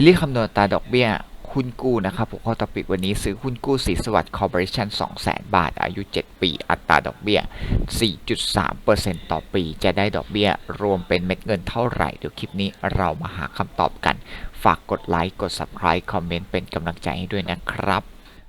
ซีรีส์คำนวณตาดอกเบี้ยหุ้นกู้นะครับผมข้อตอปิกวันนี้ซื้อหุ้นกู้สีสวัสดิ์คอร์ปอเรชั่น200,000 บาท อายุ 7 ปี อัตราดอกเบี้ย 4.3%ต่อปี จะได้ดอกเบี้ย รวมเป็นเม็ดเงินเท่าไหร่ เดี๋ยวคลิปนี้เรามาหาคำตอบกัน ฝากกดไลค์ กด Subscribe คอมเมนต์เป็นกำลังใจให้ด้วยนะครับ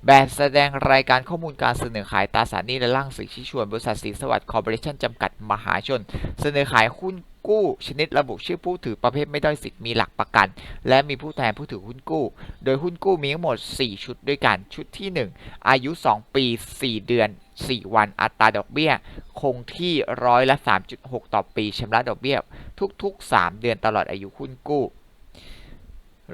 แบบแสดงรายการข้อมูลการเสนอขายตราสารหนี้และร่างสื่อชี้ชวนบริษัทสีสวัสดิ์คอร์ปอเรชั่นจำกัดมหาชน เสนอขายหุ้น กู้ชนิดระบุชื่อผู้ถือประเภทไม่ได้สิทธิ์มีหลักประกัน และมีผู้แทนผู้ถือหุ้นกู้ โดยหุ้นกู้มีทั้งหมด 4 ชุดด้วยกัน ชุดที่ 1 อายุ 2 ปี 4 เดือน 4 วันอัตราดอกเบี้ย คงที่ร้อยละ 3.6 ต่อปีชำระดอกเบี้ย ทุกๆ 3 เดือนตลอดอายุหุ้นกู้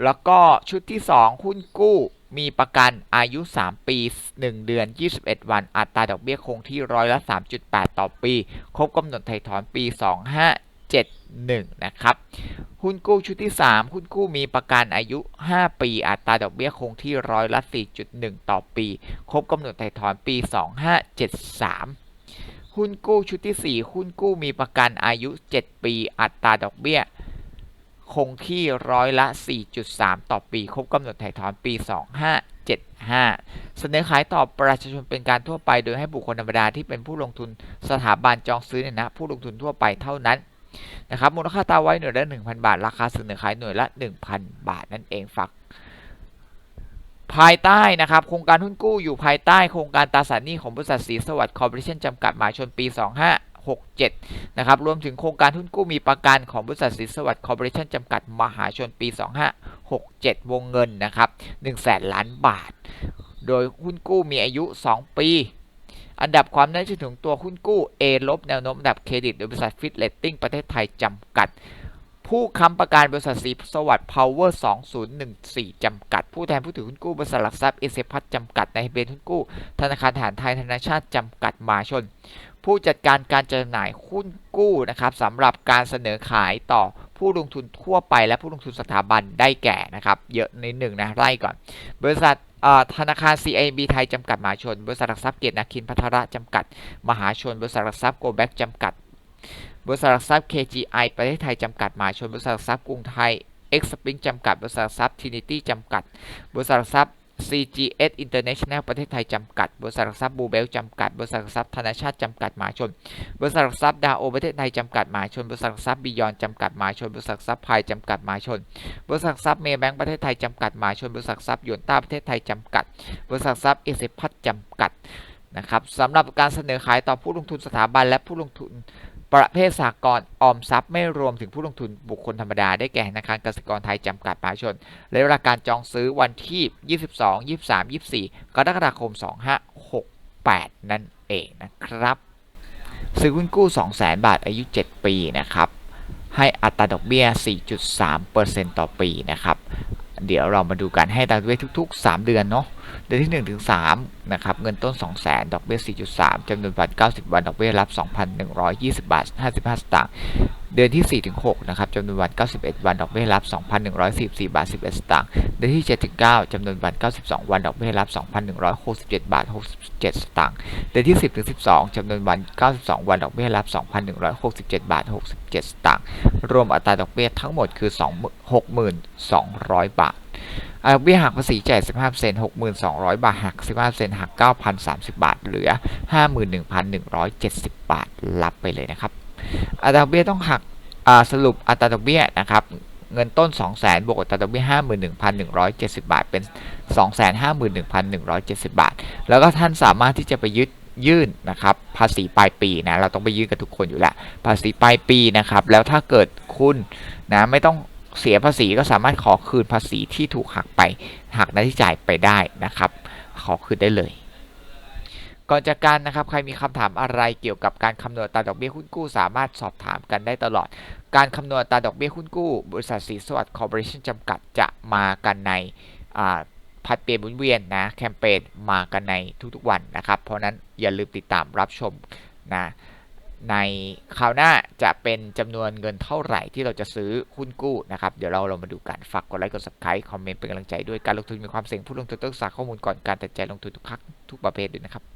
แล้วก็ชุดที่ 2 หุ้นกู้มีประกันอายุ 3 ปี 1 เดือน 21 วัน อัตราดอกเบี้ยคงที่ร้อยละ 3.8 ต่อปี ครบกำหนดไถ่ถอนปี 2571 นะครับ หุ้นกู้ชุดที่ 3 หุ้นกู้มีประกันอายุ 5 ปี อัตราดอกเบี้ยคงที่ร้อยละ 4.1 ต่อปี ครบกำหนดไถ่ถอนปี 2573 หุ้นกู้ชุดที่ 4 หุ้นกู้มีประกันอายุ 7 ปี อัตราดอกเบี้ยคงที่ร้อยละ 4.3 ต่อปี ครบกำหนดถ่ายถอนปี 2575 เสนอขายต่อประชาชนเป็นการทั่วไป โดยให้บุคคลธรรมดาที่เป็นผู้ลงทุนสถาบันจองซื้อเนี่ยนะ ผู้ลงทุนทั่วไปเท่านั้น นะครับมูลค่าตาไว้หน่วยละ 1,000 บาท ราคาเสนอขายหน่วยละ 1,000 บาทนั่นเองฝากภายใต้นะครับโครงการหุ้นกู้อยู่ภายใต้โครงการตราสารหนี้ของบริษัทสีสวัสดิ์คอร์ปอเรชั่นจำกัดมหาชนปี 2567 นะครับรวมถึงโครงการหุ้นกู้มีประกันของบริษัทสีสวัสดิ์คอร์ปอเรชั่นจำกัดมหาชนปี 2567 วงเงินนะครับ1แสนล้านบาท โดยหุ้นกู้มีอายุ 2 ปี อันดับความน่าเชื่อถือของตัวหุ้นกู้ A ลบแนวโน้มอันดับเครดิตโดยบริษัทฟิตเลตติ้งประเทศไทยจำกัด ผู้ค้ำประกันบริษัทสีสวัสดิ์พาวเวอร์2014 จำกัด ผู้แทนผู้ถือหุ้นกู้บริษัทหลักทรัพย์เอเซพัทจำกัดในเบนหุ้นกู้ ธนาคารทหารไทยธนาชาติจำกัดมาชน ผู้จัดการการจำหน่ายหุ้นกู้นะครับสำหรับการเสนอขายต่อ ผู้ลงทุนทั่วไปและผู้ลงทุนสถาบันได้แก่นะครับเยอะนิดหนึ่งนะไล่ก่อน บริษัทธนาคาร CIB ไทย จำกัด มหาชน บริษัทหลักทรัพย์เกียรตินาคินพัทระจำกัด มหาชน บริษัทหลักทรัพย์โกลแบ็กจำกัด บริษัทหลักทรัพย์ KGI ประเทศไทย จำกัด มหาชน บริษัทหลักทรัพย์กรุงไทย X Spring จำกัด บริษัทหลักทรัพย์ Trinity จำกัด บริษัทหลักทรัพย์ CGS International ประเทศไทยจำกัด บริษัทหลักทรัพย์บูเบลจำกัด บริษัทหลักทรัพย์ธนาชาติจำกัดมหาชน บริษัทหลักทรัพย์ดาโอประเทศไทยจำกัดมหาชน บริษัทหลักทรัพย์บิยอนจำกัดมหาชน บริษัทหลักทรัพย์พายจำกัดมหาชน บริษัทหลักทรัพย์เมย์แบงก์ประเทศไทยจำกัดมหาชน บริษัทหลักทรัพย์ยนต้าประเทศไทยจำกัด บริษัทหลักทรัพย์เอเซพัทจำกัดนะครับสำหรับการเสนอขายต่อผู้ลงทุนสถาบันและผู้ลงทุน ประเภทสากลออมทรัพย์ไม่รวมถึงผู้ลงทุนบุคคลธรรมดาได้แก่ธนาคารกสิกรไทยจำกัดมหาชนและเวลาการจองซื้อวันที่ 22 23 24 กรกฎาคม 2568 นั่นเองนะครับ ซื้อหุ้นกู้ 200,000 บาทอายุ 7 ปีนะครับ ให้อัตราดอกเบี้ย 4.3%ต่อปีนะครับ เดี๋ยวเรามาดูกันให้อัตราดอกเบี้ยทุก ๆ 3 เดือนเนาะเดือนที่1ถึง3นะครับเงินต้น 200,000ดอกเบี้ย4.3จำนวนวัน 90 วันดอกเบี้ยรับ 2,120 บาท 55 สตางค์ เดือนที่ 4 ถึง 6 นะครับจำนวนวัน 91 วันดอกเบี้ยรับ 2,144 บาท 11 สตางค์ เดือนที่ 7 ถึง 9จำนวนวัน 92 วันดอกเบี้ยรับ 2,167 บาท 67 สตางค์ เดือนที่ 10 ถึง 12จำนวนวัน 92 วันดอกเบี้ยรับ 2,167 บาท 67 สตางค์ รวมอัตราดอกเบี้ยทั้งหมดคือ 6,200 บาทดอกเบี้ยหักภาษีจ่าย15% 6,200 บาท หัก 15%หัก 9,030 บาท เหลือ 51,170 บาท รับไปเลยนะครับ อัตราดอกเบี้ยต้องหักสรุปอัตราดอกเบี้ยนะครับเงินต้น 200,000บวกอัตราดอกเบี้ย51,170 บาท เป็น 251,170 บาท แล้วก็ท่านสามารถที่จะไปยึดยื่นนะครับภาษีปลายปีนะเราต้องไปยื่นกันทุกคนอยู่แล้วภาษีปลายปีนะครับแล้วถ้าเกิดคุณนะไม่ต้องเสียภาษีก็สามารถขอคืนภาษีที่ถูกหักไปหักหน้าที่จ่ายไปได้นะครับ ขอคืนได้เลย ก่อนจากการนะครับใครมีคำถามอะไรเกี่ยวกับการคำนวณตาดอกเบี้ยหุ้นกู้ สามารถสอบถามกันได้ตลอด การคำนวณตาดอกเบี้ยหุ้นกู้ บริษัทสีสวัสดิ์คอร์ปอเรชั่นจำกัดจะมากันในผัดเปลี่ยนหมุนเวียนนะแคมเปญมากันในทุกๆวันนะครับ เพราะนั้นอย่าลืมติดตามรับชมนะในคราวหน้าจะเป็นจำนวนเงินเท่าไหร่ที่เราจะซื้อหุ้นกู้นะครับ เดี๋ยวเราเรามาดูกันฝากกดไลค์กด subscribe คอมเมนต์เป็นกำลังใจด้วยการลงทุนมีความเสี่ยงผู้ลงทุนต้องศึกษาข้อมูลก่อนการตัดใจลงทุนทุกครั้งทุกประเภทด้วยนะครับ